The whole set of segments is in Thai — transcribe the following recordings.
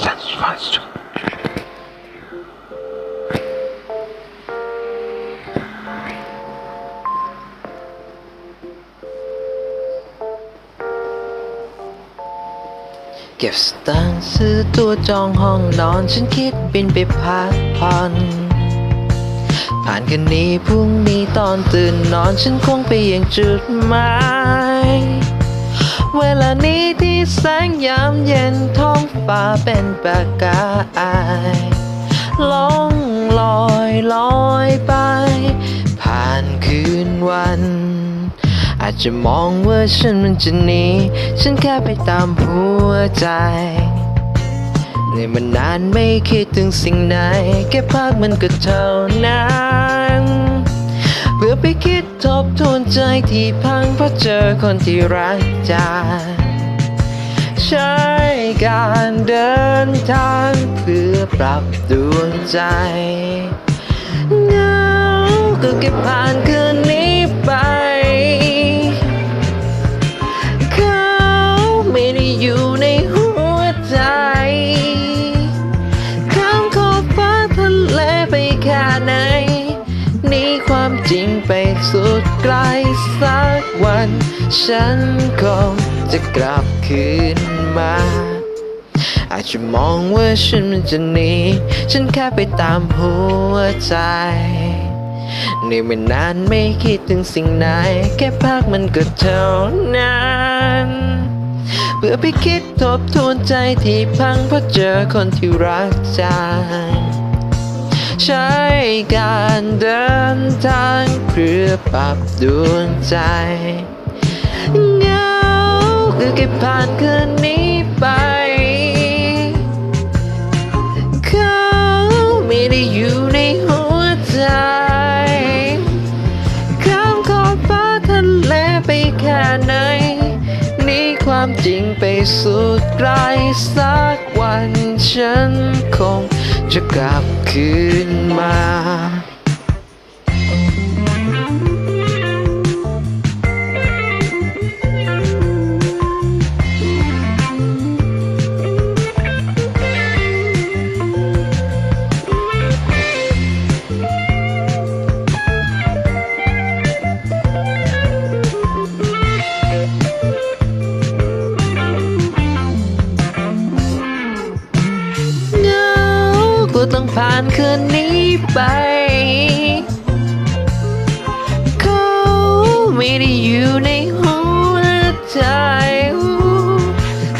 เก็บสตางค์ซื้อตัวจองห้องนอนฉันคิดบินไปพักผ่อน ผ่านคืนนี้พรุ่งนี้ตอนตื่นนอนฉันคงไปยังจุดหมาย เวลานี้ที่ แสงยามเย็นท้องฟ้าเป็นประกายล่องลอยลอยไป ผ่านคืนวัน อาจจะมองว่าฉันมันจะหนีฉันแค่ไปตามหัวใจในมันนานไม่คิดถึงสิ่งไหน แค่พักมันก็เท่านั้นเพื่อไปคิดทบทวนใจที่พังเพราะเจอคนที่รักจาก ใช้การเดินทางเพื่อปรับดวงใจเหงาก็เก็บผ่านคืนนี้ไป สุดไกลสักวัน ฉันคงจะกลับคืนมา อาจจะมองว่าฉันมันจะหนีฉันแค่ไปตามหัวใจในไม่นานไม่คิดถึงสิ่งไหน แค่พักมันก็เท่านั้นเพื่อไปคิดทบทวนใจที่พังเพราะเจอคนที่รักจางใช้การเดินทาง เพื่อปรับดวงใจเงาคือเก็บผ่านคืนนี้ไป เขาไม่ได้อยู่ในหัวใจข้ามขอบฟ้าทะเลไปแค่ไหนนี่ความจริงไปสุดไกลสักวันฉันคงจะกลับคืนมา ผ่านคืนนี้ไปเขาไม่ได้อยู่ในหัวใจ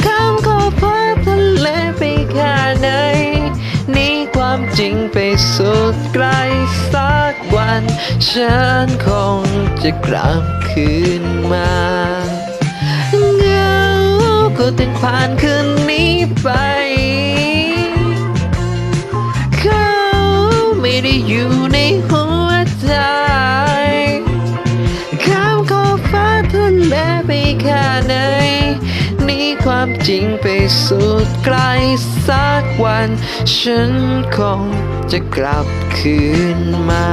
ข้ามขอบฟ้าทะเลไปแค่ไหนนี่ความจริงไปสุดไกลสักวัน ฉันคงจะกลับคืนมาเงาก็ต้องผ่านคืนนี้ไป ได้อยู่ในหัวใจข้ามขอบฟ้าทะเลไปแค่ไหนหนี่ความจริงไปสุดไกลสักวัน ฉันคงจะกลับคืนมา